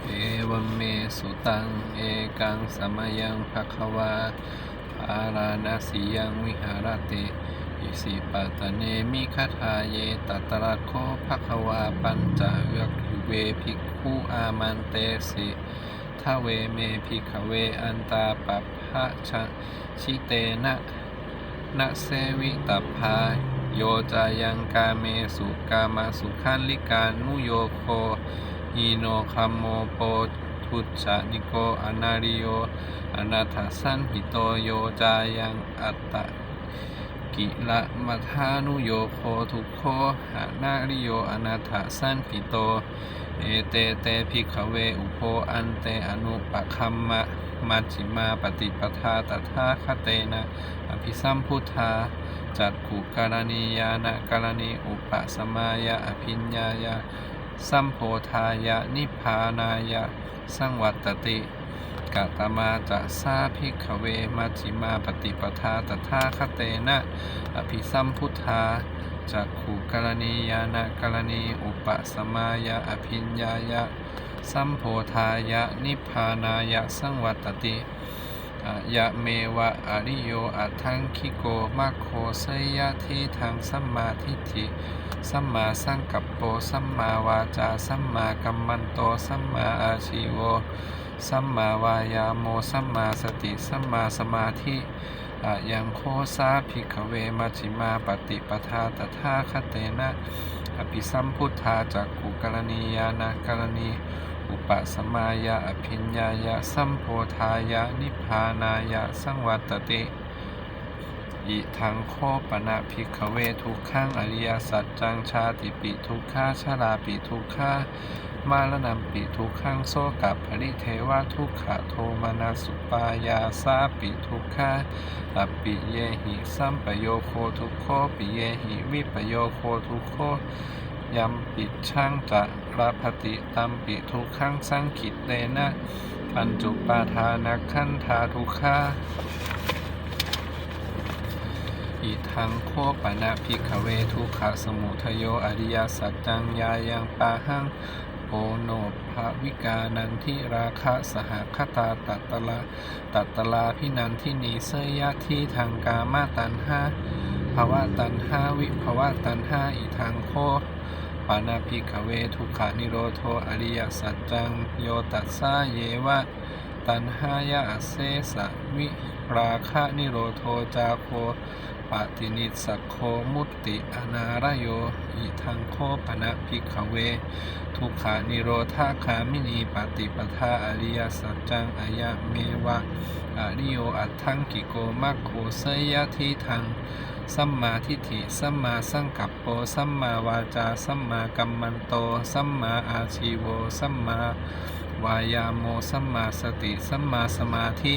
เอวเมสุตัง เอกังสมยังภควาอาราณสียังวิหารติอิสิปัตเนมิคทาเยตัตระโคภควาปัญจวัคคุเวภิกขุอามันเตสิทเวเมภิกขเวอันตาปัพพะชะชิเตนะนะเสวิตัพพาโยจายังกาเมสุกามาสุขันลิกานุโยโค อีโนคัมโมโปทุจานิโกอนาริโยอนาถสันหิโตโยจายังอัตตะกิละมัทานุโยโคทุโคหานาริโยอนาถสันหิโต เอเตเตภิกขเวอุโพอันเตอนุปะคัมมะมัจฉิมาปฏิปทาตถาคเตนะอภิสัมพุทธาจักขุการณียานะการณีอุปสมายะอภิญญายะ สัมโพธายะนิพพานายะ สังวัตติกะตมาจะสาภิกขเวมัจิมาปฏิปทาตถาคเตนะอภิสัมพุทธาจักขุกรณียานะกรณีอุปสมายะอภิญญายะ สัมโพธายะนิพพานายะสังวัตติ ยะเมวะอริโยอัตถังคิโกมัคโคสยะทีทางสัมมาทิฏฐิสัมมาสังกัปโปสัมมาวาจาสัมมากัมมันโตสัมมาอาชีโวสัมมาวายาโมสัมมาสติสัมมาสมาธิอะยังโคสาภิกเวมัชิมาปฏิปทาตถาคเตนะอภิสัมพุทธาจักขุกรณียานะกรณี อุปสมายะอภิญญายะสัมโพธายะนิพพานายะสังวัตติอิทังโคปนะภิกขเวทุกขังอริยสัจจังชาติปิทุกขาชาราปิทุกขามาลนัมปิทุกขังโสกับภริเทวะทุกขะโทมานาสุปายาสาปิทุกขาอัปปิเยหิสัมปโยโคทุกโคปิเยหิวิปโยโคทุกโค ยัมปิช่างจะราภติตัมปิทุกขังสังขิตเตนะปัญจุปาทานักขันธาทุกขาอิทังโคปนะภิกเวทุกขสมุทโยอริยสัจจังยายังปาหังโอโนภาวิกานันทิราคะสหคตาตัตตละตัตตลาพินันทินีเสยยะที่ทางกามาตันหาภาวะตันหาวิภาวะตันหาอิทังโค ปานาภิกขเวทุกขานิโรโทอริยสัจจังโยตัสสาเยวะตันหายะเสสะวิราคะนิโรโทจาโคปะตินิสสโคมุตติอนารโยอิทังโคปนะภิกขเว ทุกขานิโรธาคามินีปฏิปทาอริยสัจจังอายะเมวะอริโยอัตถังกิโกมัคโคเสยยะทิทัง สัมมาทิฏฐิ สัมมาสังกัปโป สัมมาวาจา สัมมากัมมันโต สัมมาอาชีโว สัมมาวายาโม สัมมาสติ สัมมาสมาธิ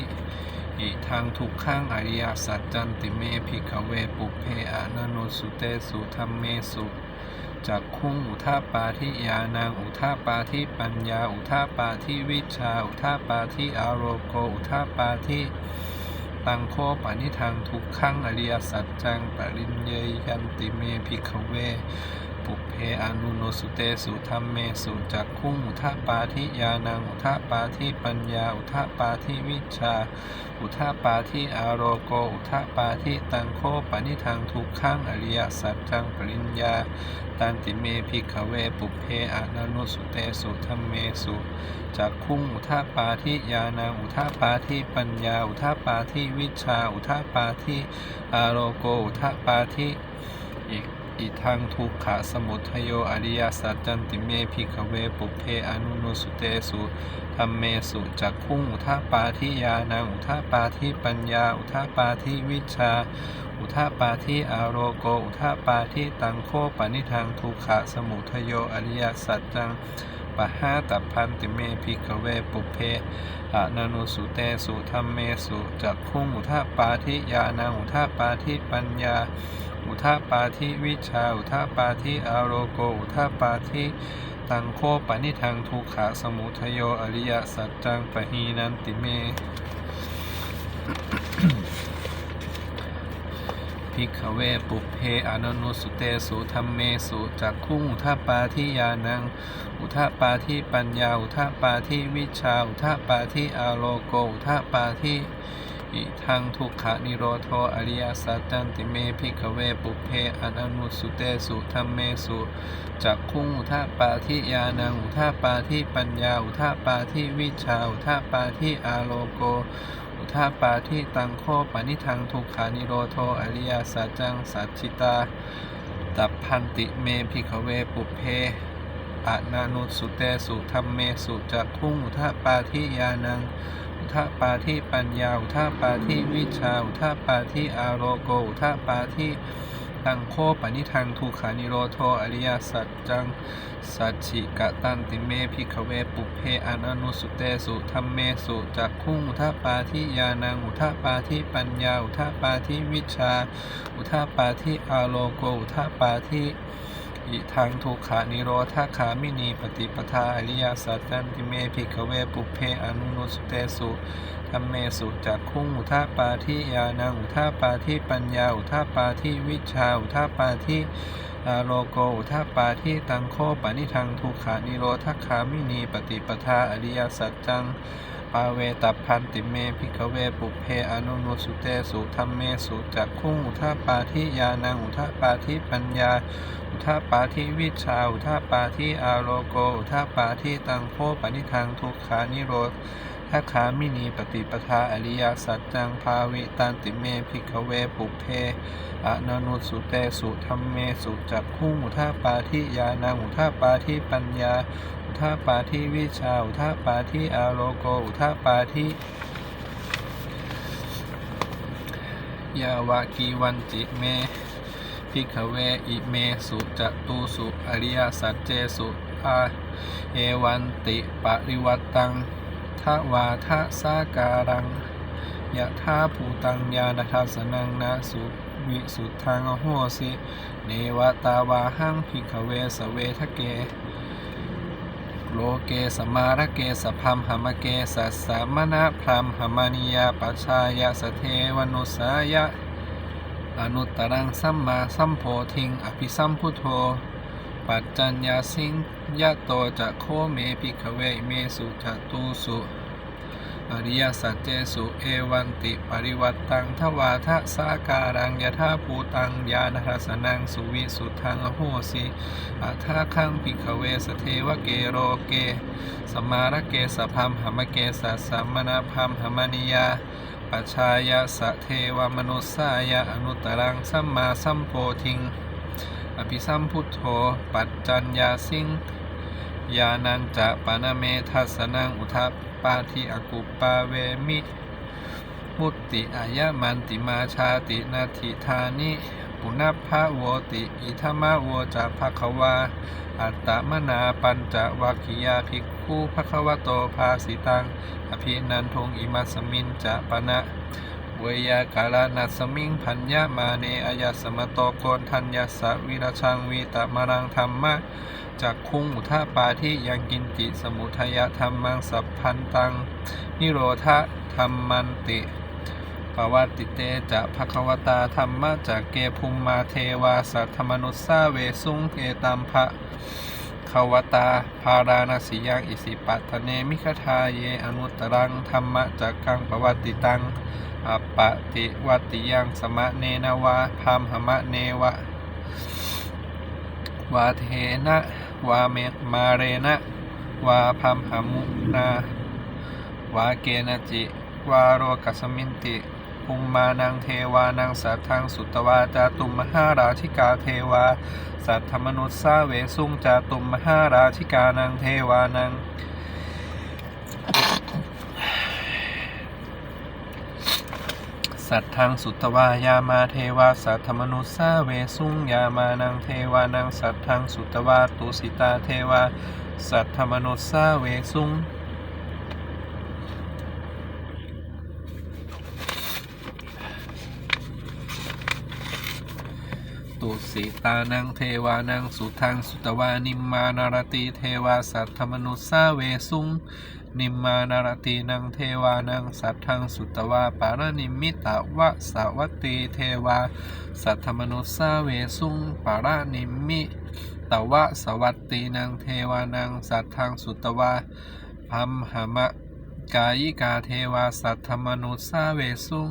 อิทางทุกขังอริยสัจจันติเมภิกเวปุเพอานานุสุเตสุธรรมเมสุจักคุ้งอุทาปาทิยานังอุทาปาทิปัญญา อุทาปาทิวิชา อุทาปาทิอารโกอุทาปาทิ ตังโคปานิทางทุกขังอริยสัจจังปริญเยยันติเมภิกขเว ปุเพอนุโนสุเตสุธรรมเมสุจักคุงอุทาปาทิยานังอุทาปาทิปัญญา อุทาปาทิวิชา อุทาปาทิอารโก อุทาปาทิตังโคปนิทังทุกขังอริยสัจจังปริญญาตันติเมภิกขเวปุเพอานานุสุเตสุธรรมเมสุจักคุงอุทาปาทิยานังอุทาปาทิปัญญา อุทาปาทิวิชา อุทาปาทิอารโก อุทาปาทิอิ อิทังทุกขะสมุทโยอริยสัจจันติเมภิกเวปุเพอนุนุสุเตสุธรรมเมสุจักคุงอุทาปาทิยานังอุทาปาทิปัญญา อุทาปาทิวิชา อุทาปาทิอารโก อุทาปาทิตังโคปนิทังทุกขะสมุทโยอริยสัจจัง ปะหาตัพพันติเมภิกเวปุเพอะนานุสุเตสุธรรมเมสุจักคุงอุทาปาทิยานังอุทาปาทิปัญญา อุทาปาทิวิชา อุทาปาทิอารโก อุทาปาทิตังโคปนิทังทุกขะสมุทโยอริยสัจจังปะหีนันติเม ภิกขเวปุเพอนันนุสุเตสุธรรมเมสุจักขุงอุทาปาทิยานัง อุทาปาทิปัญญา อุทาปาทิวิชา อุทาปาทิอาโลโก อุทาปาทิอิทังทุกขนิโรโทอริยสัจจันติเมภิกเวปุเพอนันนุสุเตสุธรรมเมสุจักขุงอุทาปาทิยานังอุทาปาทิปัญญาอุทาปาทิวิชาอุทาปาทิอาโลโก อุทาปาทิตังโคปานิทังทุกขานิโรโทอริยสัจจังสัจจิตา ตับพันติเมพิกเวปุเพอะนานุสุเตสุธรรมเมสุจักขุงอุทาปาทิยานัง อุทาปาทิปัญญา อุทาปาทิวิชา อุทาปาทิอารโก อุทาปาทิ ตังโคปนิทังทุขานิโรโทอริยสัจจังสัจฉิกะตันติเมพิกเวปุเพอานานุสุเตสุธรรมเมสุจักขุงอุทปาทิยานังอุทปาทิปัญญาอุทปาทิวิชา อุทปาทิอาโลโกอุทปาทิ อิทังทุกขานิโรธาคามินีปฏิปทาอริยสัจจันติเมพิขเวปุเพอนุนุสเตสุธรรมเมสุจักขุงอุทาปาทิยานังอุทาปาทิปัญญาอุทาปาทิวิชาอุทาปาทิอาโลโกอุทาปาทิตังโคปนิทังทุกขานิโรธาคามินีปฏิปทาอริยสัจจัง ปาเวตัพันติเมพิกเวปุเพอนุนุสุเตสุธรรมเมสุจักขุงอุทาปาทิยานังอุทาปาทิปัญญา อุทาปาทิวิชา อุทาปาทิอาโลโก อุทาปาทิตังโพปนิทังทุกขานิโรธ ทัคามินีปฏิปทาอริยสัจจังภาวิตันติเมพิกเวปุเพอะนนุสุเตสุธรรมเมสุจักขุงอุทาปาทิยานังอุทาปาทิปัญญาอุทาปาทิวิชาอุทาปาทิอาโลโกอุทาปาทิยาวากีวันจิเมพิกเวอิเมสุจตุสุอริยสัจเจสุอาเอวันติปริวัตตัง ทวาทะสาการังยะธาภูตังญาณทัสนังนาสุวิสุทธังอโหสิเนวตาวาหังพิกเวสเวทะเก โลเกสมาระเกสพัมหมเกสัสสามณะพรามหมานิยาปัชายาสเทวนุสายะ อนุตตรังสัมมาสัมโพธิง อภิสัมพุทโธ ปัจจัญญาสิงยะโตจะโคเมพิกเวเมสุจตุสุอริยสัจเจสุเอวันติปริวัตตังทวาทะสาการังยะธาภูตังญาณทัสนังสุวิสุทังอโหสิอัทาคังปิกเวสเทวเกโรเก สมาระเกสพัมหมเกสัสสัมมนาพัมหมนิยาปัชายะสะเทวมนุสายะอนุตตรังสัมมาสัมโพธิง อภิสัมพุทโธ ปัจจัญญาสิงยานันจะปานาเมทัสนังอุทาปาทิอากุปปาเวมิ มุตติอายะมันติมาชาตินาทิธานิ ปุณพะโวติอิธมะโวจะภะควา อัตตมนาปัญจวัคคียาภิกขุภะควโตภาสิตัง อภินันทงอิมัสสมินจะปะนะ เวยากาลานัสมิงพัญญามาเนอายาสมโตโกนทัญญาสวิรชังวีตมรังธรรมะจากคุงอุทาปาที่ยังกินจิสมุทยธรรมังสัพพันตัง นิโรธาธรรมันติปวัติเตจะภควตาธรรมะจากเกภูมิมาเทวาสัทธมนุสสาเวสุงเกตัมภะ วตา ภาราณสียังอิสิปัตเนมิคทาเยอนุตรังธรรมจักกังปวัตติตังอปติวัติยังสมะเนนวาพามหมะเนวะวาเทนะวาเมมาเรนะวาพัมหมุนาวาเกนจิวาโรกัสมินติ ภูมมานังเทวานังสัทธังสุตวาจาตุมมหาราชิกาเทวา สัทธมนุษย์สาเวสุงจาตุมมหาราชิกานังเทวานังสัตทังสุตวายามาเทวาสัทธมนุษย์สาเวสุงยามานังเทวานังสัตทังสุตวาตุสิตาเทวาสัทธมนุษย์สาเวสุงต ตุ สิตานังเทวานังสุทังสุตวานิมมานารติเทวาสัทธมนุสสาเวสุงนิมมานารตินังเทวานังสัทธังสุตวาปารนิมิตาวะสาวัตตีเทวาสัทธมนุสสาเวสุงปารานิมิตวะสวัตตีนังเทวานังสัทธังสุตวาพัมหมะ กายิกาเทวาสัทธมนุสาเวสุง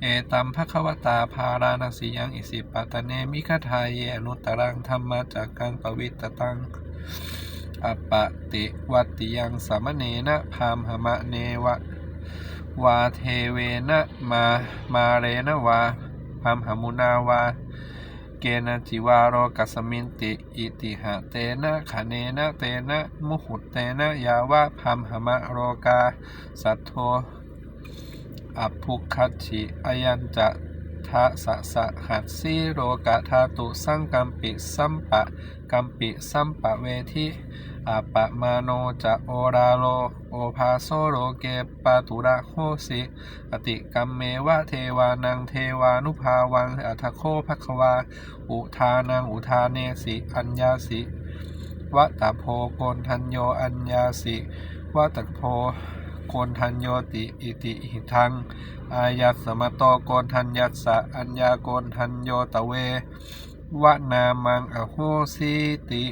เอตัมภควตาภาราณสียังอิสิปตเนมิคทายเยอนุตตรังธรรมจากกังปวิตตังอปะติวัตติยังสามเณนะพามหมะเนวะวาเทเวนะมามาเรนะวาพามหมุนาวา เกณจิวาโรกัสมินติ อิติหะเตนะขะเนนะเตนะมุหุตเตนะยาวะพัมหมะโรกา สัทโทอภุคัติอยัญจะ ทะสะสะหัสสีโรกะธาตุสังกัมปิสัมปะกัมปิสัมปะเวทิอาปะมาโนจะโอราโล โอภาโซโรเกปะตุระโหสิอติกัมเมวะเทวานังเทวานุภาวังอัทโคภควา อุทานังอุทาเนสิอัญญาสิวะตะโพโกนทัญโยอัญญาสิวะตะโพ โกนทัญโยติอิติหิทังอายัสมโตโกนทัญญัสสะอัญญาโกนทัญโยตะเววะนามังอโหสิติ